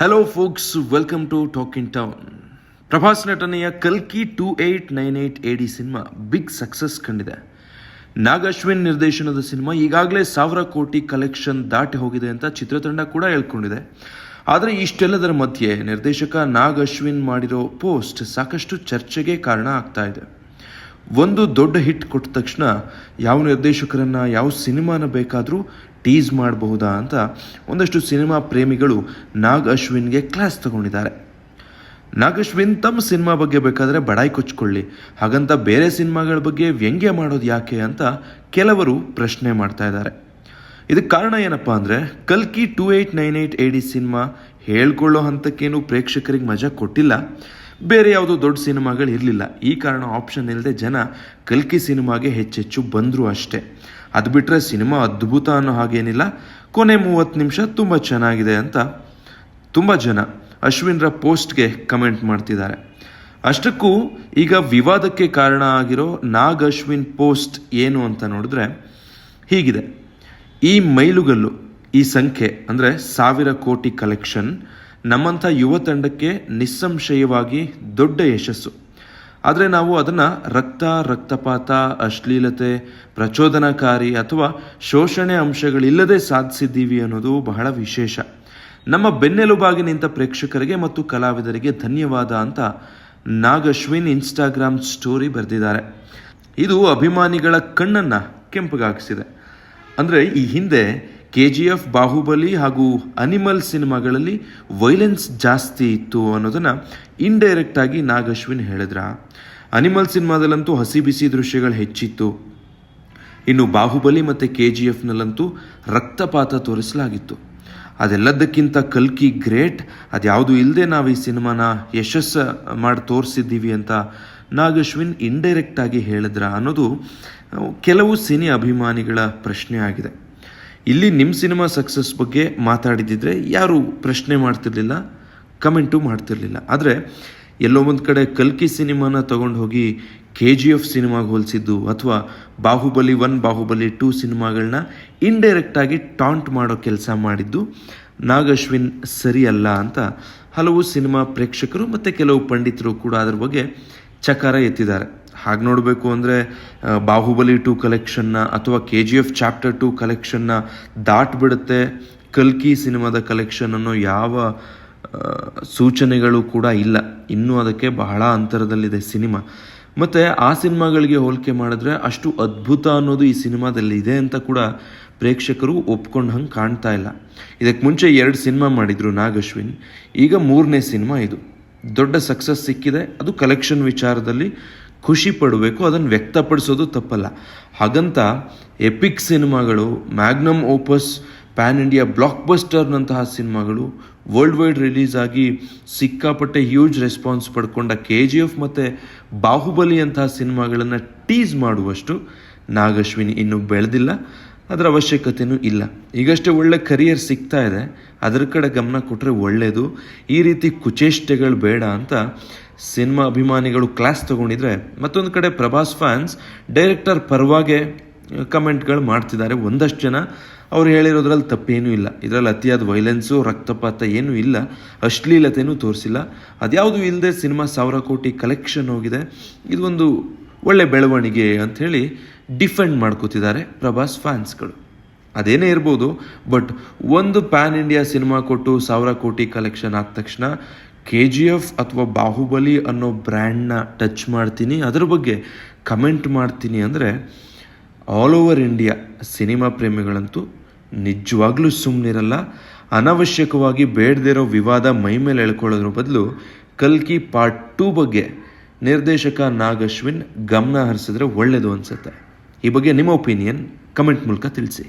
Hello folks welcome to talk in town Prabhas ನಟನೆಯ ಕಲ್ಕಿ two eight nine eight A D cinema big success ಕಂಡಿದೆ. ನಾಗಶ್ವಿನ್ ನಿರ್ದೇಶನದ cinema ಈಗಾಗಲೇ ಸಾವಿರ ಕೋಟಿ ಕಲೆಕ್ಷನ್ ದಾಟಿ ಹೋಗಿದೆ ಅಂತ ಚಿತ್ರತಂಡ ಕೂಡ ಹೇಳ್ಕೊಂಡಿದೆ. ಆದರೆ ಇಷ್ಟೆಲ್ಲದರ ಮಧ್ಯೆ ನಿರ್ದೇಶಕ ನಾಗ್ ಅಶ್ವಿನ್ ಮಾಡಿರೋ ಪೋಸ್ಟ್ ಸಾಕಷ್ಟು ಚರ್ಚೆಗೆ ಕಾರಣ ಆಗ್ತಾ ಇದೆ. ಒಂದು ದೊಡ್ಡ ಹಿಟ್ ಕೊಟ್ಟ ತಕ್ಷಣ ಯಾವ ನಿರ್ದೇಶಕರನ್ನ, ಯಾವ ಸಿನಿಮಾನ ಬೇಕಾದರೂ ಟೀಸ್ ಮಾಡಬಹುದಾ ಅಂತ ಒಂದಷ್ಟು ಸಿನಿಮಾ ಪ್ರೇಮಿಗಳು ನಾಗ್ ಅಶ್ವಿನ್ಗೆ ಕ್ಲಾಸ್ ತಗೊಂಡಿದ್ದಾರೆ. ನಾಗ್ ಅಶ್ವಿನ್ ತಮ್ಮ ಸಿನಿಮಾ ಬಗ್ಗೆ ಬೇಕಾದರೆ ಬಡಾಯಿ ಕೊಚ್ಕೊಳ್ಳಿ. ಹಾಗಂತ ಬೇರೆ ಸಿನಿಮಾಗಳ ಬಗ್ಗೆ ವ್ಯಂಗ್ಯ ಮಾಡೋದು ಯಾಕೆ ಅಂತ ಕೆಲವರು ಪ್ರಶ್ನೆ ಮಾಡ್ತಾ ಇದ್ದಾರೆ. ಇದಕ್ಕೆ ಕಾರಣ ಏನಪ್ಪ ಅಂದರೆ, ಕಲ್ಕಿ two eight nine eight A D cinema ಹೇಳ್ಕೊಳ್ಳೋ ಹಂತಕ್ಕೇನು ಪ್ರೇಕ್ಷಕರಿಗೆ ಮಜಾ ಕೊಟ್ಟಿಲ್ಲ. ಬೇರೆ ಯಾವುದೋ ದೊಡ್ಡ ಸಿನಿಮಾಗಳು ಇರಲಿಲ್ಲ. ಈ ಕಾರಣ ಆಪ್ಷನ್ ಇಲ್ಲದೆ ಜನ ಕಲ್ಕಿ ಸಿನಿಮಾಗೆ ಹೆಚ್ಚೆಚ್ಚು ಬಂದರು ಅಷ್ಟೇ. ಅದು ಬಿಟ್ಟರೆ ಸಿನಿಮಾ ಅದ್ಭುತ ಅನ್ನೋ ಹಾಗೇನಿಲ್ಲ. ಕೊನೆ ಮೂವತ್ತು ನಿಮಿಷ ತುಂಬ ಚೆನ್ನಾಗಿದೆ ಅಂತ ತುಂಬ ಜನ ಅಶ್ವಿನ್ರ ಪೋಸ್ಟ್ಗೆ ಕಮೆಂಟ್ ಮಾಡ್ತಿದ್ದಾರೆ. ಅಷ್ಟಕ್ಕೂ ಈಗ ವಿವಾದಕ್ಕೆ ಕಾರಣ ಆಗಿರೋ ನಾಗ್ ಅಶ್ವಿನ್ ಪೋಸ್ಟ್ ಏನು ಅಂತ ನೋಡಿದ್ರೆ ಹೀಗಿದೆ. ಈ ಮೈಲುಗಲ್ಲು, ಈ ಸಂಖ್ಯೆ ಅಂದರೆ ಸಾವಿರ ಕೋಟಿ ಕಲೆಕ್ಷನ್ ನಮ್ಮಂಥ ಯುವ ತಂಡಕ್ಕೆ ನಿಸ್ಸಂಶಯವಾಗಿ ದೊಡ್ಡ ಯಶಸ್ಸು. ಆದರೆ ನಾವು ಅದನ್ನು ರಕ್ತ, ರಕ್ತಪಾತ, ಅಶ್ಲೀಲತೆ, ಪ್ರಚೋದನಕಾರಿ ಅಥವಾ ಶೋಷಣೆ ಅಂಶಗಳಿಲ್ಲದೆ ಸಾಧಿಸಿದ್ದೀವಿ ಅನ್ನೋದು ಬಹಳ ವಿಶೇಷ. ನಮ್ಮ ಬೆನ್ನೆಲುಬಾಗಿ ನಿಂತ ಪ್ರೇಕ್ಷಕರಿಗೆ ಮತ್ತು ಕಲಾವಿದರಿಗೆ ಧನ್ಯವಾದ ಅಂತ ನಾಗಶ್ವಿನ್ ಇನ್ಸ್ಟಾಗ್ರಾಮ್ ಸ್ಟೋರಿ ಬರೆದಿದ್ದಾರೆ. ಇದು ಅಭಿಮಾನಿಗಳ ಕಣ್ಣನ್ನು ಕೆಂಪಗಾಗಿಸಿದೆ ಅಂದರೆ ಈ ಹಿಂದೆ ಕೆ ಜಿ ಎಫ್ ಬಾಹುಬಲಿ ಹಾಗೂ ಅನಿಮಲ್ ಸಿನಿಮಾಗಳಲ್ಲಿ ವೈಲೆನ್ಸ್ ಜಾಸ್ತಿ ಇತ್ತು ಅನ್ನೋದನ್ನು ಇಂಡೈರೆಕ್ಟ್ ಆಗಿ ನಾಗ್ ಅಶ್ವಿನ್ ಹೇಳಿದ್ರ? ಅನಿಮಲ್ ಸಿನಿಮಾದಲ್ಲಂತೂ ಹಸಿ ಬಿಸಿ ದೃಶ್ಯಗಳು ಹೆಚ್ಚಿತ್ತು. ಇನ್ನು ಬಾಹುಬಲಿ ಮತ್ತು ಕೆ ಜಿ ಎಫ್ನಲ್ಲಂತೂ ರಕ್ತಪಾತ ತೋರಿಸಲಾಗಿತ್ತು. ಅದೆಲ್ಲದಕ್ಕಿಂತ ಕಲ್ಕಿ ಗ್ರೇಟ್, ಅದ್ಯಾವುದು ಇಲ್ಲದೆ ನಾವು ಈ ಸಿನಿಮಾನ ಯಶಸ್ಸು ಮಾಡಿ ತೋರಿಸಿದ್ದೀವಿ ಅಂತ ನಾಗಶ್ವಿನ್ ಇಂಡೈರೆಕ್ಟಾಗಿ ಹೇಳಿದ್ರ ಅನ್ನೋದು ಕೆಲವು ಸಿನಿ ಅಭಿಮಾನಿಗಳ ಪ್ರಶ್ನೆ ಆಗಿದೆ. ಇಲ್ಲಿ ನಿಮ್ಮ ಸಿನಿಮಾ ಸಕ್ಸಸ್ ಬಗ್ಗೆ ಮಾತಾಡಿದ್ದಿದ್ರೆ ಯಾರು ಪ್ರಶ್ನೆ ಮಾಡ್ತಿರ್ಲಿಲ್ಲ, ಕಮೆಂಟು ಮಾಡ್ತಿರ್ಲಿಲ್ಲ. ಆದರೆ ಎಲ್ಲೋ ಒಂದು ಕಡೆ ಕಲ್ಕಿ ಸಿನಿಮಾನ ತಗೊಂಡು ಹೋಗಿ ಕೆ ಜಿ ಎಫ್ ಸಿನಿಮಾಗೆ ಹೋಲಿಸಿದ್ದು ಅಥವಾ ಬಾಹುಬಲಿ ಒನ್ ಬಾಹುಬಲಿ ಟೂ ಸಿನಿಮಾಗಳನ್ನ ಇಂಡೈರೆಕ್ಟಾಗಿ ಟಾಂಟ್ ಮಾಡೋ ಕೆಲಸ ಮಾಡಿದ್ದು ನಾಗಶ್ವಿನ್ ಸರಿಯಲ್ಲ ಅಂತ ಹಲವು ಸಿನಿಮಾ ಪ್ರೇಕ್ಷಕರು ಮತ್ತು ಕೆಲವು ಪಂಡಿತರು ಕೂಡ ಅದರ ಬಗ್ಗೆ ಚಕಾರ ಎತ್ತಿದ್ದಾರೆ. ಹಾಗೆ ನೋಡಬೇಕು ಅಂದರೆ ಬಾಹುಬಲಿ ಟು ಕಲೆಕ್ಷನ್ನ ಅಥವಾ K G F chapter two ಕಲೆಕ್ಷನ್ನ ದಾಟ್ಬಿಡುತ್ತೆ. ಕಲ್ಕಿ ಸಿನಿಮಾದ ಕಲೆಕ್ಷನ್ ಅನ್ನೋ ಯಾವ ಸೂಚನೆಗಳು ಕೂಡ ಇಲ್ಲ. ಇನ್ನೂ ಅದಕ್ಕೆ ಬಹಳ ಅಂತರದಲ್ಲಿದೆ ಸಿನಿಮಾ. ಮತ್ತು ಆ ಸಿನಿಮಾಗಳಿಗೆ ಹೋಲಿಕೆ ಮಾಡಿದ್ರೆ ಅಷ್ಟು ಅದ್ಭುತ ಅನ್ನೋದು ಈ ಸಿನಿಮಾದಲ್ಲಿ ಇದೆ ಅಂತ ಕೂಡ ಪ್ರೇಕ್ಷಕರು ಒಪ್ಕೊಂಡು ಹಂಗೆ ಕಾಣ್ತಾ ಇಲ್ಲ. ಇದಕ್ಕೆ ಮುಂಚೆ ಎರಡು ಸಿನಿಮಾ ಮಾಡಿದರು ನಾಗಶ್ವಿನ್. ಈಗ ಮೂರನೇ ಸಿನಿಮಾ ಇದು. ದೊಡ್ಡ ಸಕ್ಸಸ್ ಸಿಕ್ಕಿದೆ. ಅದು ಕಲೆಕ್ಷನ್ ವಿಚಾರದಲ್ಲಿ ಖುಷಿ ಪಡಬೇಕು, ಅದನ್ನು ವ್ಯಕ್ತಪಡಿಸೋದು ತಪ್ಪಲ್ಲ. ಹಾಗಂತ ಎಪಿಕ್ ಸಿನಿಮಾಗಳು magnum opus pan India block ಬಸ್ಟರ್ನಂತಹ ಸಿನಿಮಾಗಳು ವರ್ಲ್ಡ್ ವೈಡ್ ರಿಲೀಸ್ ಆಗಿ ಸಿಕ್ಕಾಪಟ್ಟೆ ಹ್ಯೂಜ್ ರೆಸ್ಪಾನ್ಸ್ ಪಡ್ಕೊಂಡ ಕೆ ಜಿ ಎಫ್ ಮತ್ತು ಬಾಹುಬಲಿ ಅಂತಹ ಸಿನಿಮಾಗಳನ್ನು ಟೀಸ್ ಮಾಡುವಷ್ಟು ನಾಗಶ್ವಿನಿ ಇನ್ನೂ ಬೆಳೆದಿಲ್ಲ. ಅದರ ಅವಶ್ಯಕತೆಯೂ ಇಲ್ಲ. ಈಗಷ್ಟೇ ಒಳ್ಳೆ ಕರಿಯರ್ ಸಿಗ್ತಾ ಇದೆ. ಅದರ ಕಡೆ ಗಮನ ಕೊಟ್ಟರೆ ಒಳ್ಳೆಯದು ಈ ರೀತಿ ಕುಚೇಷ್ಟೆಗಳು ಬೇಡ ಅಂತ ಸಿನಿಮಾ ಅಭಿಮಾನಿಗಳು ಕ್ಲಾಸ್ ತಗೊಂಡಿದ್ರೆ ಮತ್ತೊಂದು ಕಡೆ ಪ್ರಭಾಸ್ ಫ್ಯಾನ್ಸ್ ಡೈರೆಕ್ಟರ್ ಪರವಾಗೆ ಕಮೆಂಟ್ಗಳು ಮಾಡ್ತಿದ್ದಾರೆ. ಒಂದಷ್ಟು ಜನ ಅವ್ರು ಹೇಳಿರೋದ್ರಲ್ಲಿ ತಪ್ಪೇನೂ ಇಲ್ಲ. ಇದರಲ್ಲಿ ಅತಿಯಾದ ವೈಲೆನ್ಸು ರಕ್ತಪಾತ ಏನೂ ಇಲ್ಲ. ಅಶ್ಲೀಲತೆಯೂ ತೋರಿಸಿಲ್ಲ. ಅದ್ಯಾವುದು ಇಲ್ಲದೆ ಸಿನಿಮಾ ಸಾವಿರ ಕೋಟಿ ಕಲೆಕ್ಷನ್ ಹೋಗಿದೆ. ಇದೊಂದು ಒಳ್ಳೆ ಬೆಳವಣಿಗೆ ಅಂಥೇಳಿ ಡಿಫೆಂಡ್ ಮಾಡ್ಕೋತಿದ್ದಾರೆ ಪ್ರಭಾಸ್ ಫ್ಯಾನ್ಸ್ಗಳು ಅದೇನೇ ಇರ್ಬೋದು ಬಟ್ ಒಂದು ಪ್ಯಾನ್ ಇಂಡಿಯಾ ಸಿನಿಮಾ ಕೊಟ್ಟು ಸಾವಿರ ಕೋಟಿ ಕಲೆಕ್ಷನ್ ಆದ ತಕ್ಷಣ ಕೆ ಜಿ ಎಫ್ ಅಥವಾ ಬಾಹುಬಲಿ ಅನ್ನೋ ಬ್ರ್ಯಾಂಡ್ನ ಟಚ್ ಮಾಡ್ತೀನಿ. ಅದ್ರ ಬಗ್ಗೆ ಕಮೆಂಟ್ ಮಾಡ್ತೀನಿ ಅಂದರೆ ಆಲ್ ಓವರ್ ಇಂಡಿಯಾ ಸಿನಿಮಾ ಪ್ರೇಮಿಗಳಂತೂ ನಿಜವಾಗ್ಲೂ ಸುಮ್ಮನಿರಲ್ಲ ಅನವಶ್ಯಕವಾಗಿ ಬೇಡದಿರೋ ವಿವಾದ ಮೈ ಮೇಲೆ ಎಳ್ಕೊಳ್ಳೋದ್ರ ಬದಲು ಕಲ್ಕಿ ಪಾರ್ಟ್ ಟೂ ಬಗ್ಗೆ ನಿರ್ದೇಶಕ ನಾಗಶ್ವಿನ್ ಗಮನ ಹರಿಸಿದ್ರೆ ಒಳ್ಳೆಯದು ಅನಿಸುತ್ತೆ. ಈ ಬಗ್ಗೆ ನಿಮ್ಮ ಒಪಿನಿಯನ್ ಕಮೆಂಟ್ ಮೂಲಕ ತಿಳಿಸಿ.